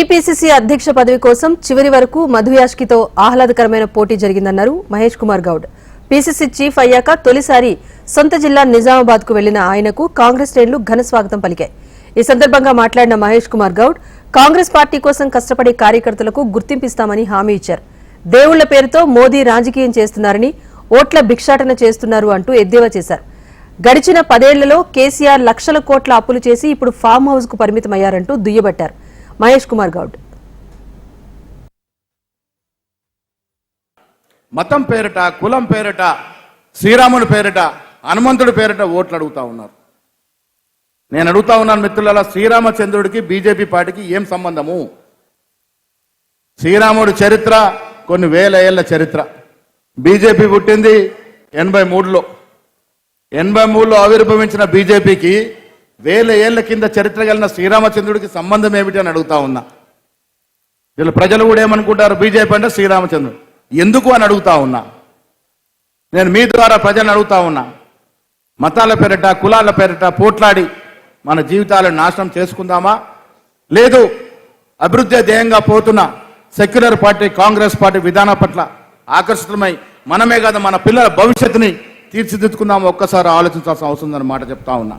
TPCC అధ్యక్ష పదవి కోసం చివరి వరకు మధుయాష్కితో ఆహ్లాదకరమైన పోటీ జరిగిందన్నారు మహేష్ కుమార్ గౌడ్. పీసీసీ చీఫ్ అయ్యాక తొలిసారి సొంత జిల్లా నిజామాబాద్కు వెళ్ళిన ఆయనకు కాంగ్రెస్ శ్రేణులు ఘన స్వాగతం పలికాయి. ఈ సందర్భంగా మాట్లాడిన మహేష్ కుమార్ గౌడ్ కాంగ్రెస్ పార్టీ కోసం కష్టపడే కార్యకర్తలకు గుర్తింపిస్తామని హామీ ఇచ్చారు. దేవుళ్ళ పేరుతో మోదీ రాజకీయం చేస్తున్నారని ఓట్ల భిక్షాటన చేస్తున్నారు అంటూ ఎద్దేవా చేశారు. గడిచిన పదేళ్ళలో కేసీఆర్ లక్షల కోట్ల అప్పులు చేసి ఇప్పుడు ఫామ్ హౌస్కు పరిమితమయ్యారంటూ దుయ్యబట్టారు. మహేష్ కుమార్ గౌడ్. మతం పేరిట కులం పేరిట శ్రీరాముడి పేరిట హనుమంతుడి పేరిట ఓట్లు అడుగుతా ఉన్నారు. నేను అడుగుతా ఉన్నాను మిత్రుల శ్రీరామచంద్రుడికి బీజేపీ పార్టీకి ఏం సంబంధము? శ్రీరాముడి చరిత్ర కొన్ని వేల ఏళ్ళ చరిత్ర. బీజేపీ పుట్టింది ఎనభై మూడులో. ఎనభై మూడులో ఆవిర్భవించిన బీజేపీకి వేల ఏళ్ళ కింద చరిత్ర కలిగిన శ్రీరామచంద్రుడికి సంబంధం ఏమిటి అని అడుగుతా ఉన్నా. వీళ్ళు ప్రజలు కూడా ఏమనుకుంటారు? బీజేపీ అంటే శ్రీరామచంద్రుడు. ఎందుకు అని అడుగుతా ఉన్నా. నేను మీ ద్వారా ప్రజలను అడుగుతా ఉన్నా. మతాల పేరిట కులాల పేరిట పోట్లాడి మన జీవితాలను నాశనం చేసుకుందామా? లేదు అభివృద్ధి ధ్యేయంగా పోతున్న సెక్యులర్ పార్టీ కాంగ్రెస్ పార్టీ విధానం పట్ల ఆకర్షితమై మనమే కాదు మన పిల్లల భవిష్యత్తుని తీర్చిదిద్దుకుందాం ఒక్కసారి ఆలోచించాల్సిన అవసరం ఉందని మాట చెప్తా ఉన్నా.